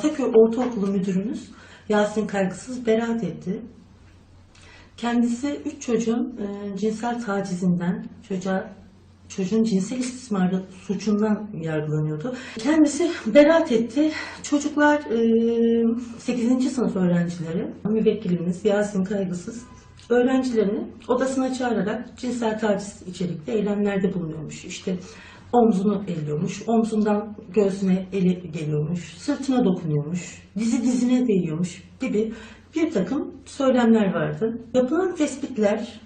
Ataköy Ortaokulu Müdürümüz Yasin Kaygısız beraat etti. Kendisi üç çocuğun e, cinsel tacizinden, çocuğa çocuğun cinsel istismarı suçundan yargılanıyordu. Kendisi beraat etti. Çocuklar e, 8. sınıf öğrencileri, müvekkilimiz Yasin Kaygısız öğrencilerini odasına çağırarak cinsel taciz içerikli eylemlerde bulunuyormuş. İşte omzunu elliyormuş, omzundan göğsüne eli geliyormuş, sırtına dokunuyormuş, dizi dizine değiyormuş gibi bir takım söylemler vardı. Yapılan tespitler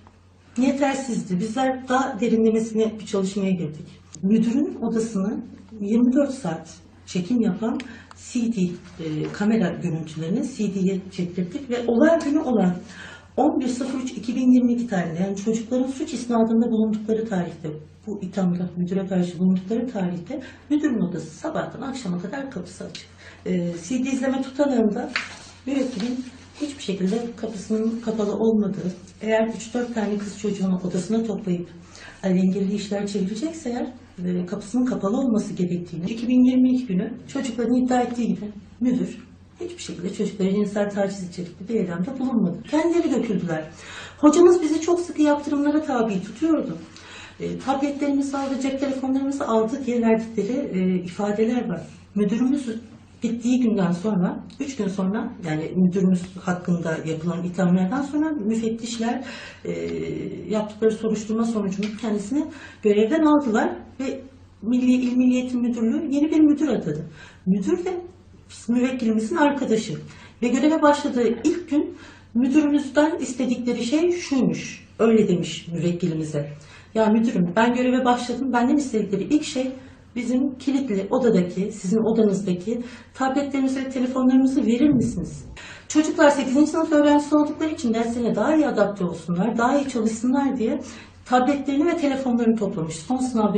yetersizdi. Bizler daha derinlemesine bir çalışmaya girdik. Müdürün odasını 24 saat çekim yapan CD e, kamera görüntülerini CD'ye çektirdik ve olay günü olan 11.03.2022 tarihinde yani çocukların suç isnadında bulundukları tarihte bu ithamda müdüre karşı bulundukları tarihte müdürün odası sabahtan akşama kadar kapısı açık. E, CD izleme tutanağında müvekkilin hiçbir şekilde kapısının kapalı olmadığı, eğer 3-4 tane kız çocuğunu odasına toplayıp alengirli işler çevirecekse eğer e, kapısının kapalı olması gerektiğini 2022 günü çocukların iddia ettiği gibi müdür hiçbir şekilde çocuklara cinsel taciz içerikli bir eylemde bulunmadı. Kendileri döküldüler. Hocamız bizi çok sıkı yaptırımlara tabi tutuyordu. E, tabletlerimizi aldı, cep telefonlarımızı aldı diye verdikleri e, ifadeler var. Müdürümüz bittiği günden sonra, üç gün sonra yani müdürümüz hakkında yapılan ithamlardan sonra müfettişler e, yaptıkları soruşturma sonucunda kendisini görevden aldılar ve Milli İl Milli Eğitim Müdürlüğü yeni bir müdür atadı. Müdür de müvekkilimizin arkadaşı ve göreve başladığı ilk gün müdürümüzden istedikleri şey şuymuş, öyle demiş müvekkilimize. Ya müdürüm ben göreve başladım, benden istedikleri ilk şey bizim kilitli odadaki, sizin odanızdaki tabletlerinizi ve telefonlarınızı verir misiniz? Çocuklar 8. sınıf öğrencisi oldukları için derslerine daha iyi adapte olsunlar, daha iyi çalışsınlar diye tabletlerini ve telefonlarını toplamış. Son sınav